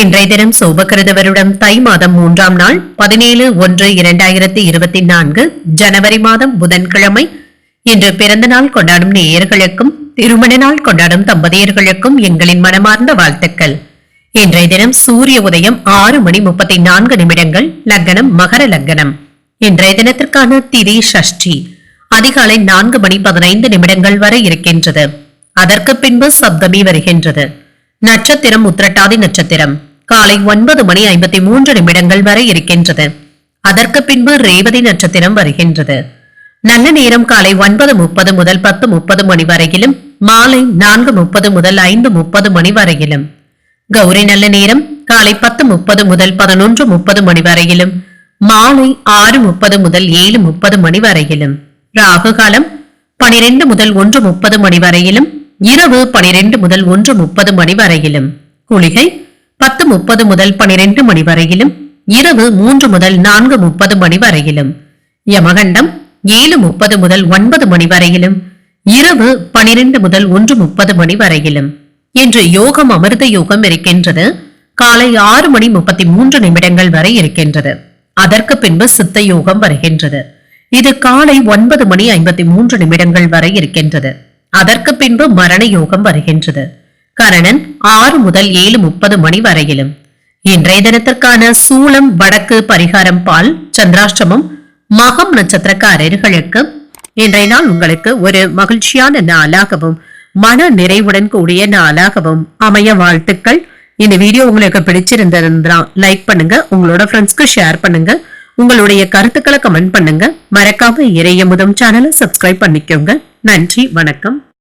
இன்றைய தினம் சோபகிருத வருடம் தை மாதம் மூன்றாம் நாள் பதினேழு ஒன்று இரண்டாயிரத்தி இருபத்தி நான்கு ஜனவரி மாதம் புதன்கிழமை. இன்று பிறந்த நாள் கொண்டாடும் நேயர்களுக்கும் திருமண நாள் கொண்டாடும் தம்பதியர்களுக்கும் எங்களின் மனமார்ந்த வாழ்த்துக்கள். இன்றைய தினம் சூரிய உதயம் ஆறு மணி முப்பத்தி நான்கு நிமிடங்கள் லக்னம் மகர லக்னம். இன்றைய தினத்திற்கான திதி ஷஷ்டி. அதிகாலை நான்கு மணி பதினைந்து நிமிடங்கள் வரை இருக்கின்றது. அதற்கு பின்பு சப்தமி வருகின்றது. நட்சத்திரம் உத்திரட்டாதி நட்சத்திரம். காலை ஒன்பது மணி ஐம்பத்தி மூன்று நிமிடங்கள் வரை இருக்கின்றது. அதற்கு பின்பு ரேவதி நட்சத்திரம் வருகின்றது. நல்ல நேரம் காலை ஒன்பது முப்பது முதல் பத்து முப்பது மணி வரையிலும் மாலை நான்கு முப்பது முதல் ஐந்து முப்பது மணி வரையிலும். கௌரி நல்ல நேரம் காலை பத்து முப்பது முதல் பதினொன்று முப்பது மணி வரையிலும் மாலை ஆறு முப்பது முதல் ஏழு முப்பது மணி வரையிலும். ராகு காலம் பனிரெண்டு முதல் ஒன்று முப்பது மணி வரையிலும் இரவு பனிரெண்டு முதல் ஒன்று முப்பது மணி வரையிலும். குளிகை பத்து முப்பது முதல் பனிரெண்டு மணி வரையிலும். இரவு மூன்று முதல் நான்கு முப்பது மணி வரையிலும். யமகண்டம் ஏழு முப்பது முதல் ஒன்பது மணி வரையிலும். இரவு பனிரெண்டு முதல் ஒன்று முப்பது மணி வரையிலும். என்று யோகம் அமிர்த யோகம் இருக்கின்றது. காலை ஆறு மணி முப்பத்தி மூன்று நிமிடங்கள் வரை இருக்கின்றது. அதற்கு பின்பு சித்த யோகம் வருகின்றது. இது காலை ஒன்பது மணி ஐம்பத்தி மூன்று நிமிடங்கள் வரை இருக்கின்றது. அதற்கு பின்பு மரண யோகம் வருகின்றது. கரணன் ஆறு முதல் ஏழு முப்பது மணி வரையிலும். இன்றைய தினத்திற்கான சூளம் வடக்கு பரிகாரம் பால் சந்திராஷ்டமம் மகம் நட்சத்திரக்காரர்களுக்கு இன்றைய நாள் உங்களுக்கு ஒரு மகிழ்ச்சியான நாளாகவும் மன நிறைவுடன் கூடிய நாளாகவும் அமைய வாழ்த்துக்கள். இந்த வீடியோ உங்களுக்கு பிடிச்சிருந்ததுன்னா லைக் பண்ணுங்க உங்களோட ஃப்ரெண்ட்ஸ்க்கு ஷேர் பண்ணுங்க உங்களுடைய கருத்துக்களை கமெண்ட் பண்ணுங்க. மறக்காம இறைய முதம் சேனலை சப்ஸ்கிரைப் பண்ணிக்கோங்க. நன்றி வணக்கம்.